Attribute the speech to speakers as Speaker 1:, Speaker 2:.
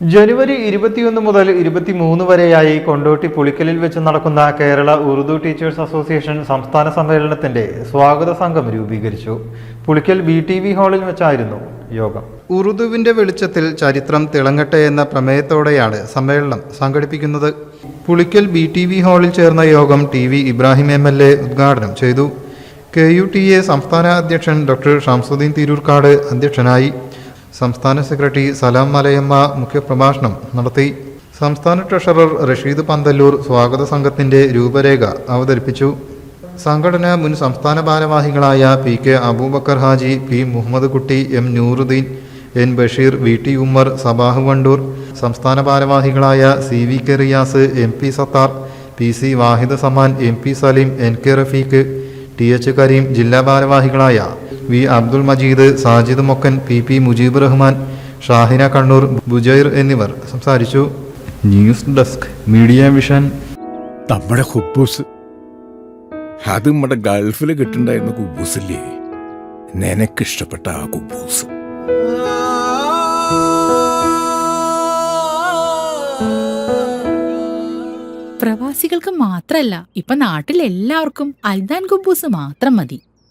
Speaker 1: ജനുവരി ഇരുപത്തിയൊന്ന് മുതൽ ഇരുപത്തിമൂന്ന് വരെയായി കൊണ്ടോട്ടി പുളിക്കലിൽ വെച്ച് നടക്കുന്ന കേരള ഉറുദു ടീച്ചേഴ്സ് അസോസിയേഷൻ സംസ്ഥാന സമ്മേളനത്തിന്റെ സ്വാഗത സംഘം രൂപീകരിച്ചു. പുളിക്കൽ ബി ടി വി ഹാളിൽ വെച്ചായിരുന്നു യോഗം. ഉറുദുവിന്റെ വെളിച്ചത്തിൽ ചരിത്രം തിളങ്ങട്ടെ എന്ന പ്രമേയത്തോടെയാണ് സമ്മേളനം സംഘടിപ്പിക്കുന്നത്. പുളിക്കൽ ബി ടി വി ഹാളിൽ ചേർന്ന യോഗം T V Ibrahim M L A ഉദ്ഘാടനം ചെയ്തു. കെ യു ടി എ സംസ്ഥാന അധ്യക്ഷൻ ഡോക്ടർ ഷംസുദ്ദീൻ തിരൂർക്കാട് അധ്യക്ഷനായി. സംസ്ഥാന സെക്രട്ടറി സലാം മലയമ്മ മുഖ്യപ്രഭാഷണം നടത്തി. സംസ്ഥാന ട്രഷറർ റഷീദ് പന്തല്ലൂർ സ്വാഗത സംഘത്തിന്റെ രൂപരേഖ അവതരിപ്പിച്ചു. സംഘടന മുൻ സംസ്ഥാന ഭാരവാഹികളായ P K Abubakar Haji P Muhammad Kutty M Nooruddin N Basheer V T Ummer Sabah Wandoor സംസ്ഥാന ഭാരവാഹികളായ C V K Riyas M P Sattar P C Wahid Saman M P Saleem N K Rafeeq T H Kareem ജില്ലാ ഭാരവാഹികളായ V Abdul Majeed Sajid Mokkan P P Mujeeb Rahman Shahina Kannur Bujair എന്നിവർ സംസാരിച്ചു. News desk media vision.
Speaker 2: നമ്മുടെ ഹുബൂസ്. അത് നമ്മുടെ ഗൾഫിൽ കിട്ടുണ്ടായിരുന്ന കുബൂസില്ലേ? നിനക്കിഷ്ടപ്പെട്ട ആ കുബൂസ്.
Speaker 3: പ്രവാസികൾക്ക് മാത്രല്ല ഇപ്പൊ നാട്ടിൽ എല്ലാവർക്കും അൽദാൻ കുബൂസ് മാത്രം മതി.